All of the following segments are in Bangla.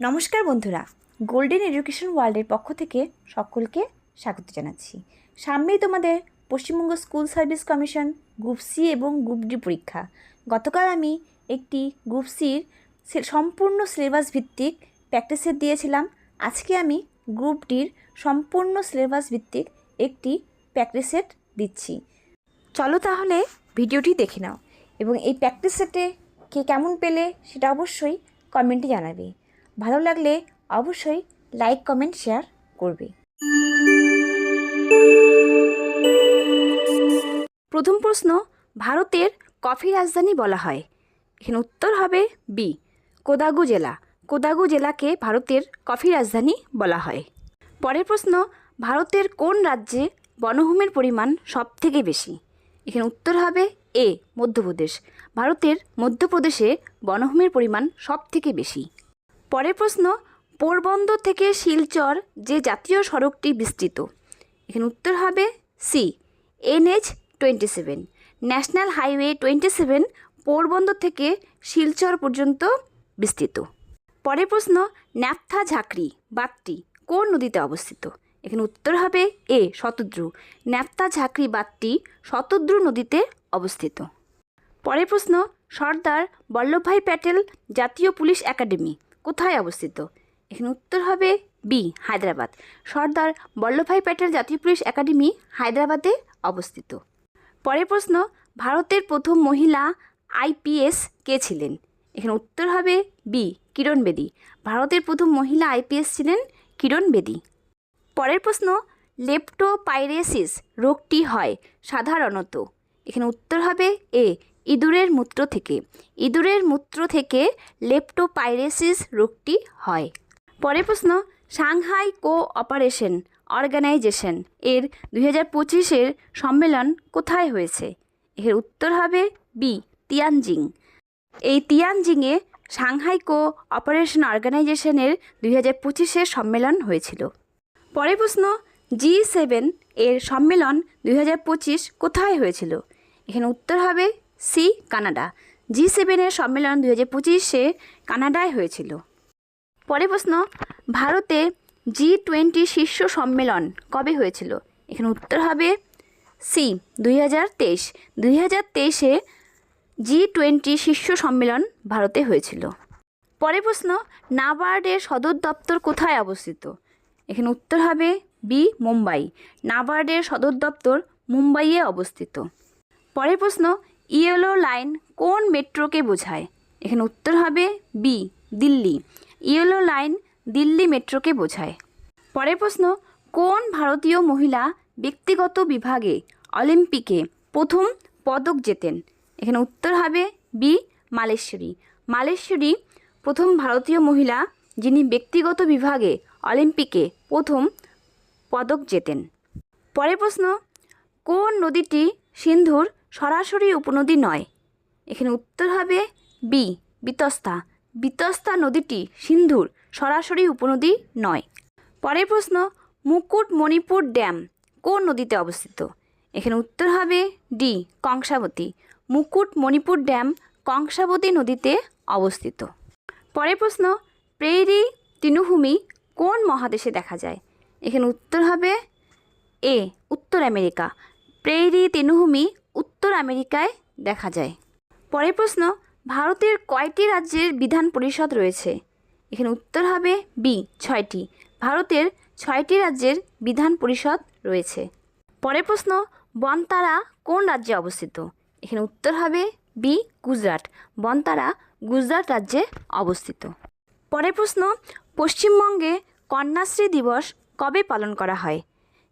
নমস্কার বন্ধুরা গোল্ডেন এডুকেশন ওয়ার্ল্ডের পক্ষ থেকে সকলকে স্বাগত জানাচ্ছি। সামনেই তোমাদের Paschimbanga school service commission group C এবং গ্রুপ ডি পরীক্ষা। গতকাল আমি একটি গ্রুপ সির সম্পূর্ণ সিলেবাস ভিত্তিক প্র্যাকটিস সেট দিয়েছিলাম। আজকে আমি গ্রুপ ডির সম্পূর্ণ সিলেবাস ভিত্তিক একটি প্র্যাকটিস সেট দিচ্ছি। চলো তাহলে ভিডিওটি দেখে নাও এবং এই প্র্যাকটিস সেটে কে কেমন পেলে সেটা অবশ্যই কমেন্টে জানাবে। ভালো লাগলে অবশ্যই লাইক কমেন্ট শেয়ার করবে। প্রথম প্রশ্ন, ভারতের কফি রাজধানী বলা হয়। এখানে উত্তর হবে বি কোদাগু জেলা। কোদাগু জেলাকে ভারতের কফি রাজধানী বলা হয়। পরের প্রশ্ন, ভারতের কোন রাজ্যে বনভূমির পরিমাণ সবথেকে বেশি? এখানে উত্তর হবে এ মধ্যপ্রদেশ। ভারতের মধ্যপ্রদেশে বনভূমির পরিমাণ সবথেকে বেশি। পরের প্রশ্ন, পোরবন্দর থেকে শিলচর যে জাতীয় সড়কটি বিস্তৃত। এখানে উত্তর হবে C NH twenty seven national highway twenty seven Porbandar থেকে শিলচর পর্যন্ত বিস্তৃত। পরের প্রশ্ন, ন্যাপথা ঝাঁকড়ি বাঁধটি কোন নদীতে অবস্থিত? এখানে উত্তর হবে এ শতদ্রু। ন্যাপথা ঝাঁকড়ি বাঁধটি শতদ্রু নদীতে অবস্থিত। পরের প্রশ্ন, সর্দার বল্লভভাই প্যাটেল জাতীয় পুলিশ একাডেমি। কোথায় অবস্থিত? এখানে উত্তর হবে বি হায়দ্রাবাদ। সর্দার বল্লভভাই প্যাটেল জাতীয় পুলিশ একাডেমি, হায়দ্রাবাদে অবস্থিত। পরের প্রশ্ন, ভারতের প্রথম মহিলা আইপিএস কে ছিলেন? এখানে উত্তর হবে বি কিরণ বেদী। ভারতের প্রথম মহিলা আইপিএস ছিলেন কিরণ বেদী। পরের প্রশ্ন, লেপ্টোপাইরেসিস রোগটি হয় সাধারণত? এখানে উত্তর হবে এ ইঁদুরের মূত্র থেকে। ইঁদুরের মূত্র থেকে লেপ্টোপাইরেসিস রোগটি হয়। পরের প্রশ্ন, সাংহাই কো অপারেশন অর্গানাইজেশন এর দুই হাজার পঁচিশের সম্মেলন কোথায় হয়েছে? এর উত্তর হবে বি তিয়ানজিং। এই তিয়ানজিংয়ে সাংহাই কো অপারেশন অর্গানাইজেশনের দুই হাজার পঁচিশের সম্মেলন হয়েছিল। পরের প্রশ্ন, জি সেভেন এর সম্মেলন দুই হাজার পঁচিশ কোথায় হয়েছিল? এখানে উত্তর হবে সি, কানাডা। জি সেভেনের সম্মেলন দু হাজার পঁচিশে কানাডায় হয়েছিল। পরের প্রশ্ন, ভারতে জি টোয়েন্টি শীর্ষ সম্মেলন কবে হয়েছিল? এখানে উত্তর হবে সি, দুই হাজার তেইশ। দুই হাজার তেইশে জি টোয়েন্টি শীর্ষ সম্মেলন ভারতে হয়েছিল। পরের প্রশ্ন, নাবার্ডের সদর দপ্তর কোথায় অবস্থিত? এখানে উত্তর হবে বি, মুম্বাই। নাবার্ডের সদর দপ্তর মুম্বাইয়ে অবস্থিত। পরের প্রশ্ন ইয়েলো লাইন কোন মেট্রোকে বোঝায়? এখানে উত্তর হবে B, Delhi. Yellow line Delhi মেট্রোকে বোঝায়। পরের প্রশ্ন, কোন ভারতীয় মহিলা ব্যক্তিগত বিভাগে অলিম্পিকে প্রথম পদক জেতেন? এখানে উত্তর হবে বি, মালেশ্বরী। মালেশ্বরী প্রথম ভারতীয় মহিলা যিনি ব্যক্তিগত বিভাগে অলিম্পিকে প্রথম পদক জেতেন। পরের প্রশ্ন, কোন নদীটি সিন্ধুর সরাসরি উপনদী নয়। এখানে উত্তর হবে বি বিতস্তা। বিতস্তা নদীটি সিন্ধুর, সরাসরি উপনদী নয়। পরের প্রশ্ন মুকুট মণিপুর ড্যাম কোন নদীতে অবস্থিত? এখানে উত্তর হবে ডি কংসাবতী। মুকুট মণিপুর ড্যাম কংসাবতী নদীতে অবস্থিত। পরের প্রশ্ন প্রেরি তৃণভূমি কোন মহাদেশে দেখা যায়? এখানে উত্তর হবে এ উত্তর আমেরিকা। প্রেরি তৃণভূমি উত্তর আমেরিকায় দেখা যায়। পরের প্রশ্ন, ভারতের কয়টি রাজ্যের বিধান পরিষদ রয়েছে? এখানে উত্তর হবে বি, ছয়টি। ভারতের ছয়টি রাজ্যের বিধান পরিষদ রয়েছে। পরের প্রশ্ন, বনতারা কোন রাজ্যে অবস্থিত? এখানে উত্তর হবে বি, গুজরাট। বনতারা গুজরাট রাজ্যে অবস্থিত। পরের প্রশ্ন, পশ্চিমবঙ্গে কন্যাশ্রী দিবস কবে পালন করা হয়?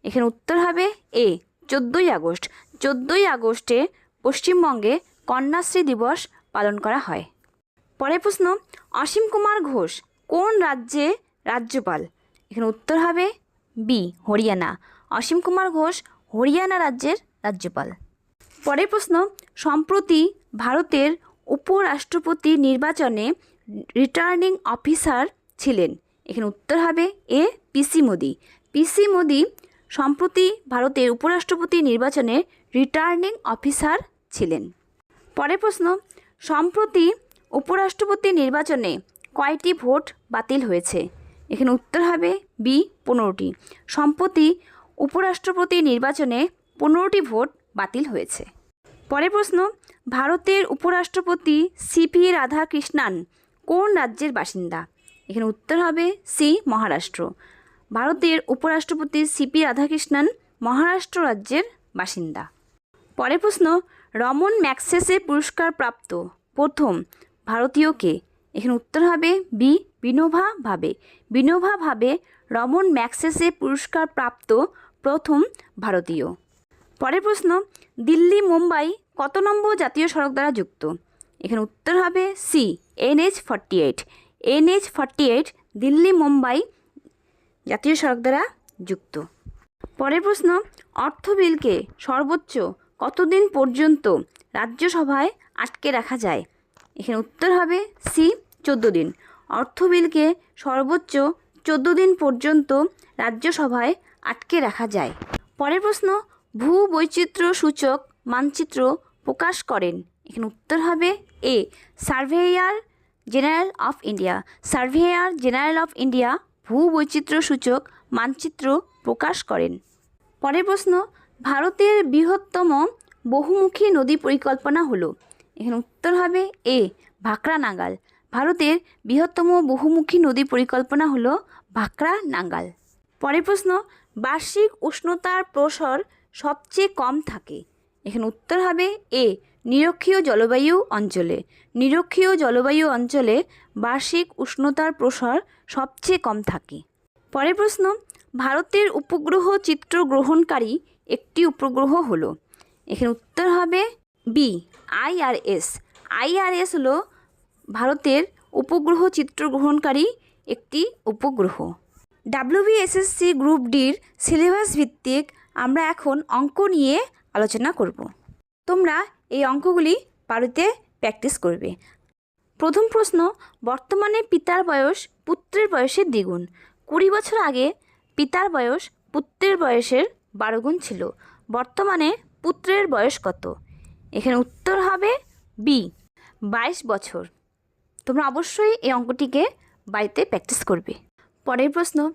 এখানে উত্তর হবে এ চোদ্দোই আগস্ট। চোদ্দোই আগস্টে পশ্চিমবঙ্গে কন্যাশ্রী দিবস পালন করা হয়। পরের প্রশ্ন, অসীম কুমার ঘোষ কোন রাজ্যে রাজ্যপাল? এখানে উত্তর হবে বি হরিয়ানা। অসীম কুমার ঘোষ হরিয়ানা রাজ্যের রাজ্যপাল। পরের প্রশ্ন, সম্প্রতি ভারতের উপরাষ্ট্রপতি নির্বাচনে রিটার্নিং অফিসার ছিলেন। এখানে উত্তর হবে এ পিসি মোদি পিসি মোদি সম্প্রতি ভারতের উপরাষ্ট্রপতি নির্বাচনে রিটার্নিং অফিসার ছিলেন। পরের প্রশ্ন, সম্প্রতি উপরাষ্ট্রপতি নির্বাচনে কয়টি ভোট বাতিল হয়েছে? এখানে উত্তর হবে বি, পনেরোটি। সম্প্রতি উপরাষ্ট্রপতি নির্বাচনে পনেরোটি ভোট বাতিল হয়েছে। পরের প্রশ্ন, ভারতের উপরাষ্ট্রপতি সিপি রাধাকৃষ্ণান কোন রাজ্যের বাসিন্দা? এখানে উত্তর হবে সি, মহারাষ্ট্র। ভারতের উপরাষ্ট্রপতি সিপি রাধাকৃষ্ণন মহারাষ্ট্র রাজ্যের বাসিন্দা। পরের প্রশ্ন, রমন ম্যাক্সেসে পুরস্কার প্রাপ্ত। প্রথম ভারতীয় কে এখানে উত্তর হবে বি, বিনোভা ভাবে। বিনোভা ভাবে রমন ম্যাক্সেসে পুরস্কার প্রাপ্ত প্রথম ভারতীয়। পরের প্রশ্ন, দিল্লি মুম্বাই কত নম্বর জাতীয় সড়ক দ্বারা যুক্ত? এখানে উত্তর হবে C NH forty eight. NH forty eight, Delhi Mumbai জাতীয় সড়ক দ্বারা যুক্ত। পরের প্রশ্ন, অর্থ বিলকে সর্বোচ্চ কতদিন পর্যন্ত রাজ্যসভায় আটকে রাখা যায়? এখানে উত্তর হবে সি, চোদ্দ দিন। অর্থ বিলকে সর্বোচ্চ চোদ্দ দিন পর্যন্ত রাজ্যসভায় আটকে রাখা যায়। পরের প্রশ্ন ভূ বৈচিত্র্য সূচক মানচিত্র প্রকাশ করেন। এখানে উত্তর হবে A, surveyor general of India. Surveyor general of India ভূ বৈচিত্র্য সূচক মানচিত্র প্রকাশ করেন। পরের প্রশ্ন, ভারতের বৃহত্তম বহুমুখী নদী পরিকল্পনা হলো। এখানে উত্তর হবে এ ভাকরা নাঙ্গাল ভারতের বৃহত্তম বহুমুখী নদী পরিকল্পনা হলো ভাকরা নাঙ্গাল পরের প্রশ্ন, বার্ষিক উষ্ণতার প্রসর সবচেয়ে কম থাকে। এখানে উত্তর হবে এ নিরক্ষীয় জলবায়ু অঞ্চলে। নিরক্ষীয় জলবায়ু অঞ্চলে বার্ষিক উষ্ণতার প্রসার সবচেয়ে কম থাকে। পরের প্রশ্ন, ভারতের উপগ্রহ চিত্র গ্রহণকারী একটি উপগ্রহ হলো। এখানে উত্তর হবে বি আইআরএস আইআরএস হলো ভারতের উপগ্রহ চিত্র গ্রহণকারী একটি উপগ্রহ। ডাব্লিউবিএসএসসি গ্রুপ ডির সিলেবাস ভিত্তিক আমরা এখন অঙ্ক নিয়ে আলোচনা করব। তোমরা এই অঙ্কগুলি বাড়িতে প্র্যাকটিস করবে। প্রথম প্রশ্ন, বর্তমানে পিতার বয়স পুত্রের বয়সের দ্বিগুণ। কুড়ি বছর আগে পিতার বয়স পুত্রের বয়সের বারো গুণ ছিল। বর্তমানে পুত্রের বয়স কত? এখানে উত্তর হবে বি বাইশ বছর। তোমরা অবশ্যই এই অঙ্কটিকে বাড়িতে প্র্যাকটিস করবে। পরের প্রশ্ন,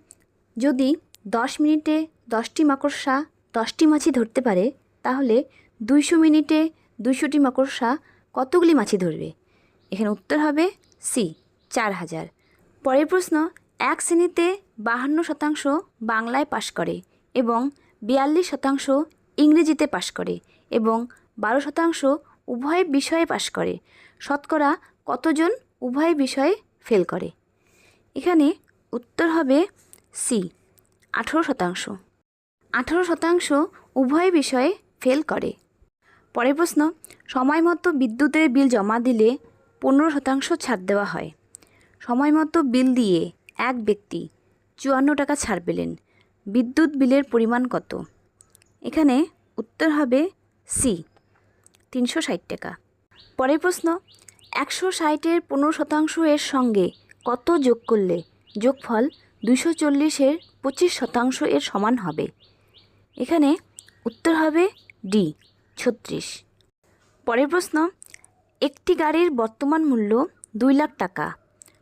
যদি দশ মিনিটে দশটি মাকড়সা দশটি মাছি ধরতে পারে, তাহলে দুইশো মিনিটে দুইশোটি মাকড়সা কতগুলি মাছি ধরবে? এখানে উত্তর হবে সি চার হাজার। পরের প্রশ্ন, এক শ্রেণীতে বাহান্ন শতাংশ বাংলায় পাশ করে এবং বিয়াল্লিশ শতাংশ ইংরেজিতে পাশ করে এবং বারো শতাংশ উভয় বিষয়ে পাশ করে। শতকরা কতজন উভয় বিষয়ে ফেল করে? এখানে উত্তর হবে সি আঠেরো শতাংশ। আঠেরো শতাংশ উভয় বিষয়ে ফেল করে। পরের প্রশ্ন সময় মতো বিদ্যুতের বিল জমা দিলে পনেরো শতাংশ ছাড় দেওয়া হয়। সময় মতো বিল দিয়ে এক ব্যক্তি চুয়ান্ন টাকা ছাড় পেলেন। বিদ্যুৎ বিলের পরিমাণ কত? এখানে উত্তর হবে সি, তিনশো ষাট টাকা। পরের প্রশ্ন, একশো ষাটের পনেরো শতাংশ এর সঙ্গে কত যোগ করলে যোগফল দুশো চল্লিশের পঁচিশ শতাংশ এর সমান হবে? এখানে উত্তর হবে ডি ছত্রিশ। পরের প্রশ্ন, একটি গাড়ির বর্তমান মূল্য দুই লাখ টাকা।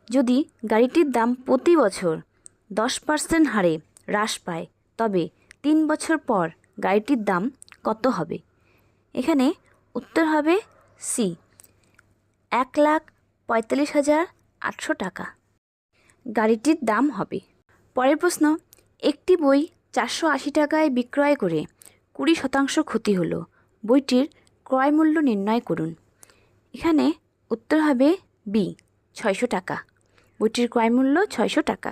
যদি গাড়িটির দাম প্রতি বছর দশ পার্সেন্ট হারে হ্রাস পায়, তবে তিন বছর পর গাড়িটির দাম কত হবে? এখানে উত্তর হবে সি এক লাখ পঁয়তাল্লিশ হাজার আটশো টাকা। গাড়িটির দাম হবে। পরের প্রশ্ন, একটি বই চারশো আশি টাকায় বিক্রয় করে কুড়ি শতাংশ ক্ষতি হলো। বইটির ক্রয় মূল্য নির্ণয় করুন। এখানে উত্তর হবে বি ছয়শো টাকা। বইটির ক্রয় মূল্য ছয়শো টাকা।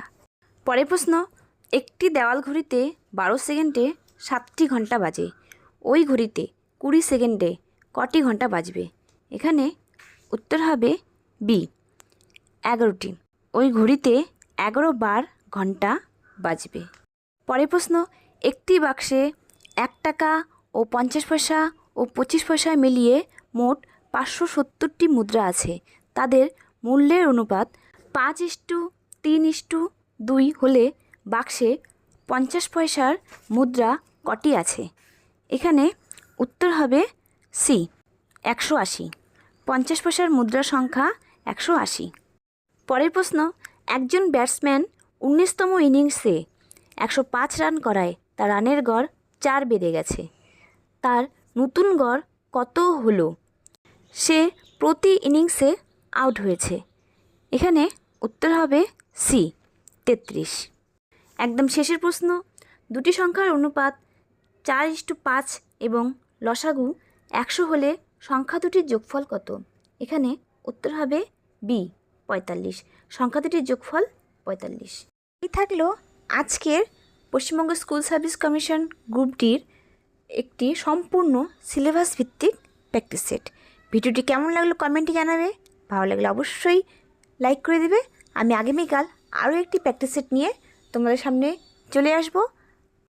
পরের প্রশ্ন, একটি দেওয়াল ঘড়িতে বারো সেকেন্ডে সাতটি ঘণ্টা বাজে। ওই ঘড়িতে কুড়ি সেকেন্ডে কটি ঘণ্টা বাজবে? এখানে উত্তর হবে বি এগারোটি। ওই ঘড়িতে এগারো বার ঘণ্টা বাজবে। পরের প্রশ্ন, একটি বাক্সে এক টাকা ও পঞ্চাশ পয়সা ও পঁচিশ পয়সা মিলিয়ে মোট পাঁচশো সত্তরটি মুদ্রা আছে। তাদের মূল্যের অনুপাত পাঁচ ইস্টু তিন ইস্টু দুই হলে বাক্সে পঞ্চাশ পয়সার মুদ্রা কটি আছে? এখানে উত্তর হবে সি, একশো আশি। পঞ্চাশ পয়সার মুদ্রা সংখ্যা একশো আশি। পরের প্রশ্ন, একজন ব্যাটসম্যান উনিশতম ইনিংসে একশো পাঁচ রান করায় তার রানের গড় চার বেড়ে গেছে। তার নতুন গড় কত হলো? সে প্রতি ইনিংসে আউট হয়েছে। এখানে উত্তর হবে সি, তেত্রিশ। একদম শেষের প্রশ্ন। দুটি সংখ্যার অনুপাত চার ইস্টু পাঁচ এবং লসাগু একশো হলে সংখ্যা দুটির যোগফল কত? এখানে উত্তর হবে বি, পঁয়তাল্লিশ। সংখ্যা দুটির যোগফল পঁয়তাল্লিশ। এই থাকল আজকের পশ্চিমবঙ্গ স্কুল সার্ভিস কমিশন গ্রুপটির একটি সম্পূর্ণ সিলেবাস ভিত্তিক প্র্যাকটিস সেট ভিডিওটি কেমন লাগল কমেন্টে জানাবে। ভালো লাগলে অবশ্যই লাইক করে দেবে। আমি আগামীকাল আরও একটি প্র্যাকটিস সেট নিয়ে তোমাদের সামনে চলে আসব।